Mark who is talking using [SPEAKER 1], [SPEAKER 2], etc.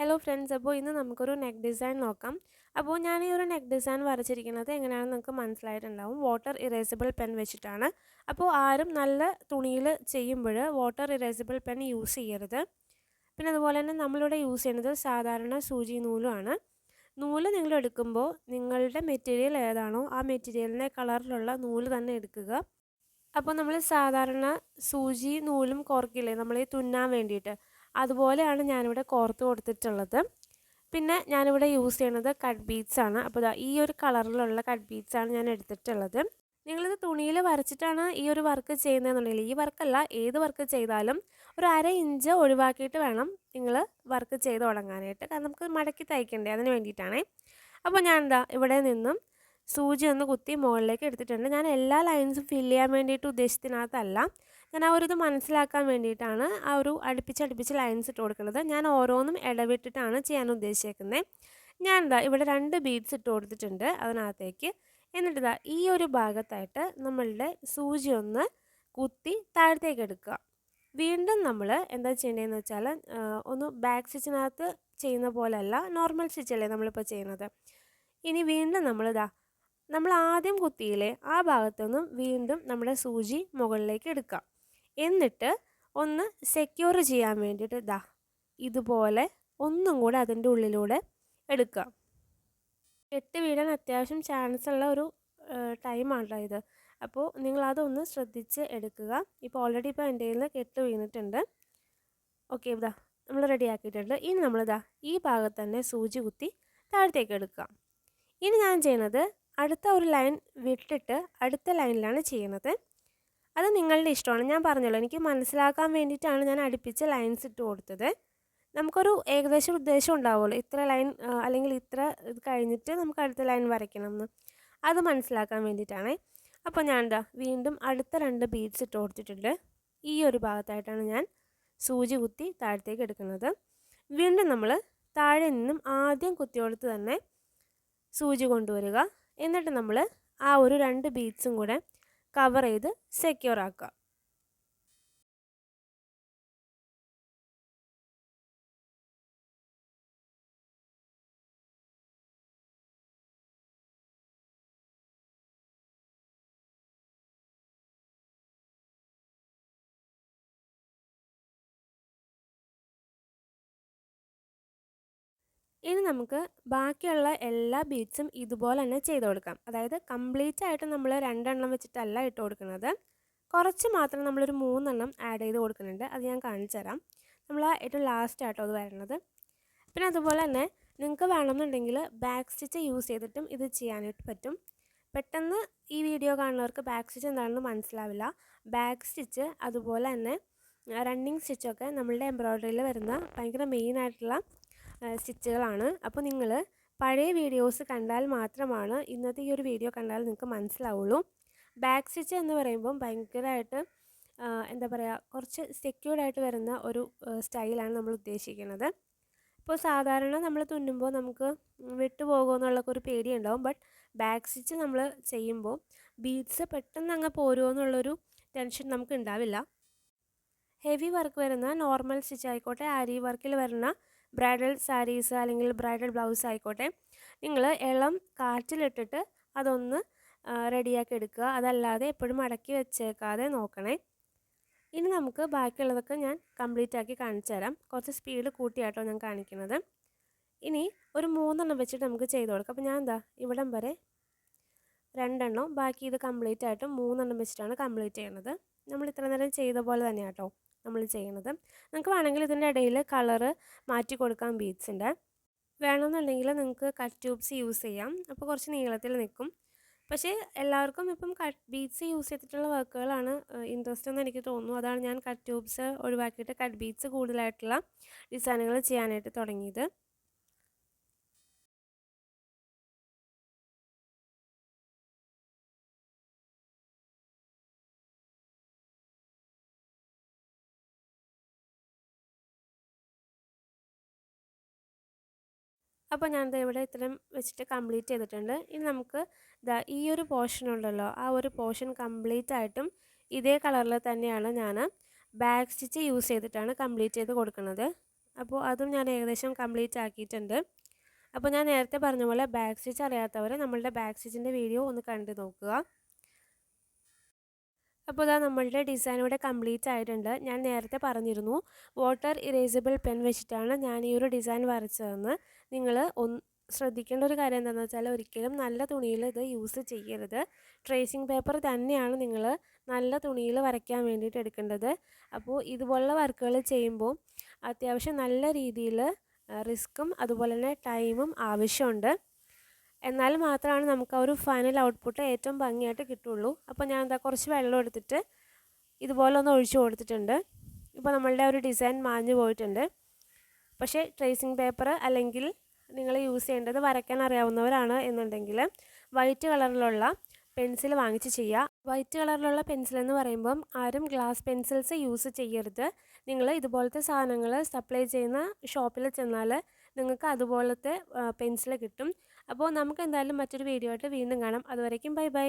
[SPEAKER 1] Hello friends അപ്പോൾ ഇന്ന് നമുക്കൊരു നെക്ക് ഡിസൈൻ നോക്കാം. അപ്പോൾ ഞാൻ ഈ ഒരു നെക്ക് ഡിസൈൻ വരച്ചിരിക്കുന്നത് എങ്ങനെയാണെന്ന് നിങ്ങൾക്ക് മനസ്സിലായിട്ടുണ്ടാവും. വാട്ടർ ഇറേസിബിൾ പെൻ വെച്ചിട്ടാണ്. അപ്പോൾ ആരും നല്ല തുണിയിൽ ചെയ്യുമ്പോൾ വാട്ടർ ഇറേസിബിൾ പെൻ യൂസ് ചെയ്യരുത്. പിന്നെ അതുപോലെ തന്നെ നമ്മളിവിടെ യൂസ് ചെയ്യുന്നത് സാധാരണ സൂചി നൂലുമാണ്. നൂൽ നിങ്ങൾ എടുക്കുമ്പോൾ നിങ്ങളുടെ മെറ്റീരിയൽ ഏതാണോ ആ മെറ്റീരിയലിന്റെ കളറിലുള്ള നൂൽ തന്നെ എടുക്കുക. അപ്പോൾ നമ്മൾ സാധാരണ സൂചി നൂലും കോർക്കില്ലേ നമ്മൾ ഈ തുന്നാൻ വേണ്ടിയിട്ട്. അതുപോലെയാണ് ഞാനിവിടെ കോർത്ത് കൊടുത്തിട്ടുള്ളത്. പിന്നെ ഞാനിവിടെ യൂസ് ചെയ്യുന്നത് കട്ട് ബീഡ്സ് ആണ്. അപ്പോൾ ഈ ഒരു കളറിലുള്ള കട്ട് ബീഡ്സ് ആണ് ഞാൻ എടുത്തിട്ടുള്ളത്. നിങ്ങളിത് തുണിയിൽ വരച്ചിട്ടാണ് ഈ ഒരു വർക്ക് ചെയ്യുന്നതെന്നുണ്ടെങ്കിൽ ഈ വർക്കല്ല ഏത് വർക്ക് ചെയ്താലും ഒരു അര ഇഞ്ച് ഒഴിവാക്കിയിട്ട് വേണം നിങ്ങൾ വർക്ക് ചെയ്ത് തുടങ്ങാനായിട്ട്. കാരണം നമുക്ക് മടക്കി തയ്ക്കണ്ടേ അതിന് വേണ്ടിയിട്ടാണേ. അപ്പോൾ ഞാൻ എന്താ ഇവിടെ നിന്നും സൂചി ഒന്ന് കുത്തി മുകളിലേക്ക് എടുത്തിട്ടുണ്ട്. ഞാൻ എല്ലാ ലൈൻസും ഫില്ല് ചെയ്യാൻ വേണ്ടിയിട്ട് ഉദ്ദേശത്തിനകത്തല്ല ഞാൻ ആ ഒരു ഇത് മനസ്സിലാക്കാൻ വേണ്ടിയിട്ടാണ് ആ ഒരു അടുപ്പിച്ചടുപ്പിച്ച് ലൈൻസ് ഇട്ട് കൊടുക്കുന്നത്. ഞാൻ ഓരോന്നും ഇടവിട്ടിട്ടാണ് ചെയ്യാൻ ഉദ്ദേശിക്കുന്നത് ഞാൻ എന്താ ഇവിടെ രണ്ട് ബീഡ്സ് ഇട്ട് കൊടുത്തിട്ടുണ്ട് അതിനകത്തേക്ക്. എന്നിട്ട് ഇതാ ഈ ഒരു ഭാഗത്തായിട്ട് നമ്മളുടെ സൂചി ഒന്ന് കുത്തി താഴത്തേക്ക് എടുക്കുക. വീണ്ടും നമ്മൾ എന്താ ചെയ്യേണ്ടതെന്ന് വെച്ചാൽ ഒന്ന് ബാക്ക് സ്റ്റിച്ചിനകത്ത് ചെയ്യുന്ന പോലെയല്ല നോർമൽ സ്റ്റിച്ചല്ലേ നമ്മളിപ്പോൾ ചെയ്യുന്നത്? ഇനി വീണ്ടും നമ്മളിതാ നമ്മൾ ആദ്യം കുത്തിയിലെ ആ ഭാഗത്തുനിന്നും വീണ്ടും നമ്മുടെ സൂചി മുകളിലേക്ക് എടുക്കാം. എന്നിട്ട് ഒന്ന് സെക്യൂർ ചെയ്യാൻ വേണ്ടിയിട്ട് ഇതാ ഇതുപോലെ ഒന്നും കൂടെ അതിന്റെ ഉള്ളിലൂടെ എടുക്കാം കെട്ട് വീഴാൻ അത്യാവശ്യം ചാൻസ് ഉള്ള ഒരു ടൈമാണ് ഇത്. അപ്പോൾ നിങ്ങൾ അതൊന്ന് ശ്രദ്ധിച്ച് എടുക്കുക. ഇപ്പോൾ ഓൾറെഡി ഇപ്പോൾ എന്റെ കയ്യിൽ നിന്ന് കെട്ട് വീണിട്ടുണ്ട്. ഓക്കെ ഇതാ നമ്മൾ റെഡി ആക്കിയിട്ടുണ്ട്. ഇനി നമ്മളിതാ ഈ ഭാഗത്ത് തന്നെ സൂചി കുത്തി താഴത്തേക്ക് എടുക്കാം ഇനി ഞാൻ ചെയ്യുന്നത് അടുത്ത ഒരു ലൈൻ വിട്ടിട്ട് അടുത്ത ലൈനിലാണ് ചെയ്യുന്നത്. അത് നിങ്ങളുടെ ഇഷ്ടമാണ്. ഞാൻ പറഞ്ഞല്ലോ എനിക്ക് മനസ്സിലാക്കാൻ വേണ്ടിയിട്ടാണ് ഞാൻ അടുപ്പിച്ച് ലൈൻസ് ഇട്ട് കൊടുത്തത്. നമുക്കൊരു ഏകദേശം ഉദ്ദേശം ഉണ്ടാവുമല്ലോ. ഇത്ര ലൈൻ അല്ലെങ്കിൽ ഇത്ര ഇത് കഴിഞ്ഞിട്ട് നമുക്ക് അടുത്ത ലൈൻ വരയ്ക്കണം എന്ന് അത് മനസ്സിലാക്കാൻ വേണ്ടിയിട്ടാണ്. അപ്പോൾ ഞാൻ എന്താ വീണ്ടും അടുത്ത രണ്ട് ബീഡ്സ് ഇട്ട് കൊടുത്തിട്ടുണ്ട്. ഈ ഒരു ഭാഗത്തായിട്ടാണ് ഞാൻ സൂചി കുത്തി താഴത്തേക്ക് എടുക്കുന്നത്. വീണ്ടും നമ്മൾ താഴെ നിന്നും ആദ്യം കുത്തിയോടത്ത് തന്നെ സൂചി കൊണ്ടുവരിക. എന്നിട്ട് നമ്മൾ ആ ഒരു രണ്ട് ബീറ്റ്സും കൂടെ കവർ ചെയ്ത് സെക്യൂർ ആക്കുക. ഇനി നമുക്ക് ബാക്കിയുള്ള എല്ലാ ബീറ്റ്സും ഇതുപോലെ തന്നെ ചെയ്ത് കൊടുക്കാം. അതായത് കംപ്ലീറ്റ് ആയിട്ട് നമ്മൾ രണ്ടെണ്ണം വെച്ചിട്ടല്ല ഇട്ട് കൊടുക്കുന്നത്. കുറച്ച് മാത്രം നമ്മളൊരു മൂന്നെണ്ണം ആഡ് ചെയ്ത് കൊടുക്കുന്നുണ്ട്. അത് ഞാൻ കാണിച്ചു തരാം. നമ്മൾ ഏറ്റവും ലാസ്റ്റ് ആട്ടോ അത് വരുന്നത് പിന്നെ അതുപോലെ തന്നെ നിങ്ങൾക്ക് വേണമെന്നുണ്ടെങ്കിൽ ബാക്ക് സ്റ്റിച്ച് യൂസ് ചെയ്തിട്ടും ഇത് ചെയ്യാനായിട്ട് പറ്റും. പെട്ടെന്ന് ഈ വീഡിയോ കാണുന്നവർക്ക് ബാക്ക് സ്റ്റിച്ച് എന്താണെന്ന് മനസ്സിലാവില്ല. ബാക്ക് സ്റ്റിച്ച് അതുപോലെ തന്നെ റണ്ണിങ് സ്റ്റിച്ചൊക്കെ നമ്മളുടെ എംബ്രോയ്ഡറിയിൽ വരുന്ന ഭയങ്കര മെയിൻ ആയിട്ടുള്ള സ്റ്റിച്ചുകളാണ്. അപ്പോൾ നിങ്ങൾ പഴയ വീഡിയോസ് കണ്ടാൽ മാത്രമാണ് ഇന്നത്തെ ഈ ഒരു വീഡിയോ കണ്ടാൽ നിങ്ങൾക്ക് മനസ്സിലാവുള്ളൂ. ബാക്ക് സ്റ്റിച്ച് എന്ന് പറയുമ്പം ഭയങ്കരമായിട്ട് എന്താ പറയുക കുറച്ച് സെക്യൂർഡ് ആയിട്ട് വരുന്ന ഒരു സ്റ്റൈലാണ് നമ്മൾ ഉദ്ദേശിക്കുന്നത്. ഇപ്പോൾ സാധാരണ നമ്മൾ തുന്നുമ്പോൾ നമുക്ക് വിട്ടുപോകുമോ എന്നുള്ളൊക്കെ ഒരു പേടിയുണ്ടാവും. ബട്ട് ബാക്ക് സ്റ്റിച്ച് നമ്മൾ ചെയ്യുമ്പോൾ ബീഡ്സ് പെട്ടെന്ന് അങ്ങ് പോരുമോ എന്നുള്ളൊരു ടെൻഷൻ നമുക്ക് ഉണ്ടാവില്ല. ഹെവി വർക്ക് വരുന്ന നോർമൽ സ്റ്റിച്ച് ആയിക്കോട്ടെ ആരി വർക്കിൽ വരുന്ന ബ്രൈഡൽ സാരീസ് അല്ലെങ്കിൽ ബ്രൈഡൽ ബ്ലൗസ് ആയിക്കോട്ടെ നിങ്ങൾ ഇളം കാറ്റിലിട്ടിട്ട് അതൊന്ന് റെഡിയാക്കി എടുക്കുക. അതല്ലാതെ എപ്പോഴും അടക്കി വെച്ചേക്കാതെ നോക്കണേ. ഇനി നമുക്ക് ബാക്കിയുള്ളതൊക്കെ ഞാൻ കംപ്ലീറ്റ് ആക്കി കാണിച്ചു തരാം. കുറച്ച് സ്പീഡ് കൂട്ടിയാട്ടോ ഞാൻ കാണിക്കുന്നത്. ഇനി ഒരു മൂന്നെണ്ണം വെച്ചിട്ട് നമുക്ക് ചെയ്ത് കൊടുക്കാം. അപ്പോൾ ഞാൻ എന്താ ഇവിടം വരെ രണ്ടെണ്ണം ബാക്കി ഇത് കംപ്ലീറ്റ് ആയിട്ട് മൂന്നെണ്ണം വെച്ചിട്ടാണ് കംപ്ലീറ്റ് ചെയ്യുന്നത്. നമ്മൾ ഇത്ര നേരം ചെയ്ത പോലെ തന്നെയാട്ടോ. നമ്മൾ ചെയ്യുന്നത്. നിങ്ങൾക്ക് വേണമെങ്കിൽ ഇതിന്റെ ഇടയിൽ കളറ് മാറ്റി കൊടുക്കാം ബീഡ്സിന്റെ വേണമെന്നുണ്ടെങ്കിൽ നിങ്ങൾക്ക് കട്ട് ട്യൂബ്സ് യൂസ് ചെയ്യാം. അപ്പോൾ കുറച്ച് നീളത്തിൽ നിൽക്കും. പക്ഷേ എല്ലാവർക്കും ഇപ്പം കട്ട് ബീഡ്സ് യൂസ് ചെയ്തിട്ടുള്ള വർക്കുകളാണ് ഇൻട്രസ്റ്റ് എന്ന് എനിക്ക് തോന്നുന്നു. അതാണ് ഞാൻ കട്ട് ട്യൂബ്സ് ഒഴിവാക്കിയിട്ട് കട്ട് ബീഡ്സ് കൂടുതലായിട്ടുള്ള ഡിസൈനുകൾ ചെയ്യാനായിട്ട് തുടങ്ങിയത്. അപ്പോൾ ഞാൻ ഇവിടെ ഇത്രയും വെച്ചിട്ട് കംപ്ലീറ്റ് ചെയ്തിട്ടുണ്ട്. ഇനി നമുക്ക് ദാ ഈ ഒരു പോർഷൻ ഉണ്ടല്ലോ ആ ഒരു പോർഷൻ കംപ്ലീറ്റ് ആയിട്ടും ഇതേ കളറിൽ തന്നെയാണ് ഞാൻ ബാക്ക് സ്റ്റിച്ച് യൂസ് ചെയ്തിട്ടാണ് കംപ്ലീറ്റ് ചെയ്ത് കൊടുക്കുന്നത്. അപ്പോൾ അതും ഞാൻ ഏകദേശം കംപ്ലീറ്റ് ആക്കിയിട്ടുണ്ട്. അപ്പോൾ ഞാൻ നേരത്തെ പറഞ്ഞ പോലെ ബാക്ക് സ്റ്റിച്ച് അറിയാത്തവർ നമ്മളുടെ ബാക്ക് സ്റ്റിച്ചിന്റെ വീഡിയോ ഒന്ന് കണ്ടു നോക്കുക. അപ്പോൾ ഇതാ നമ്മളുടെ ഡിസൈൻ ഇവിടെ കംപ്ലീറ്റ് ആയിട്ടുണ്ട്. ഞാൻ നേരത്തെ പറഞ്ഞിരുന്നു വാട്ടർ ഇറേസിബിൾ പെൻ വെച്ചിട്ടാണ് ഞാൻ ഈ ഒരു ഡിസൈൻ വരച്ചതെന്ന്. നിങ്ങൾ ഒന്ന് ശ്രദ്ധിക്കേണ്ട ഒരു കാര്യം എന്താണെന്ന് വെച്ചാൽ ഒരിക്കലും നല്ല തുണിയിൽ ഇത് യൂസ് ചെയ്യരുത്. ട്രേസിങ് പേപ്പർ തന്നെയാണ് നിങ്ങൾ നല്ല തുണിയിൽ വരയ്ക്കാൻ വേണ്ടിയിട്ട് എടുക്കേണ്ടത്. അപ്പോൾ ഇതുപോലുള്ള വർക്കുകൾ ചെയ്യുമ്പോൾ അത്യാവശ്യം നല്ല രീതിയിൽ റിസ്ക്കും അതുപോലെ തന്നെ ടൈമും ആവശ്യമുണ്ട്. എന്നാൽ മാത്രമാണ് നമുക്ക് ആ ഒരു ഫൈനൽ ഔട്ട്പുട്ട് ഏറ്റവും ഭംഗിയായിട്ട് കിട്ടുള്ളൂ. അപ്പോൾ ഞാൻ എന്താ കുറച്ച് വെള്ളം എടുത്തിട്ട് ഇതുപോലെ ഒന്ന് ഒഴിച്ചു കൊടുത്തിട്ടുണ്ട്. ഇപ്പോൾ നമ്മളുടെ ഒരു ഡിസൈൻ മാഞ്ഞു പോയിട്ടുണ്ട്. പക്ഷേ ട്രേസിങ് പേപ്പർ അല്ലെങ്കിൽ നിങ്ങൾ യൂസ് ചെയ്യേണ്ടത് വരയ്ക്കാൻ അറിയാവുന്നവരാണ് എന്നുണ്ടെങ്കിൽ വൈറ്റ് കളറിലുള്ള പെൻസിൽ വാങ്ങിച്ച് ചെയ്യുക. വൈറ്റ് കളറിലുള്ള പെൻസിൽ എന്ന് പറയുമ്പം ആരും ഗ്ലാസ് പെൻസിൽസ് യൂസ് ചെയ്യരുത്. നിങ്ങൾ ഇതുപോലത്തെ സാധനങ്ങൾ സപ്ലൈ ചെയ്യുന്ന ഷോപ്പിൽ ചെന്നാൽ നിങ്ങൾക്ക് അതുപോലത്തെ പെൻസിൽ കിട്ടും. അപ്പോൾ നമുക്ക് എന്തായാലും മറ്റൊരു വീഡിയോ ആയിട്ട് വീണ്ടും കാണാം. അതുവരേക്കും ബൈ ബൈ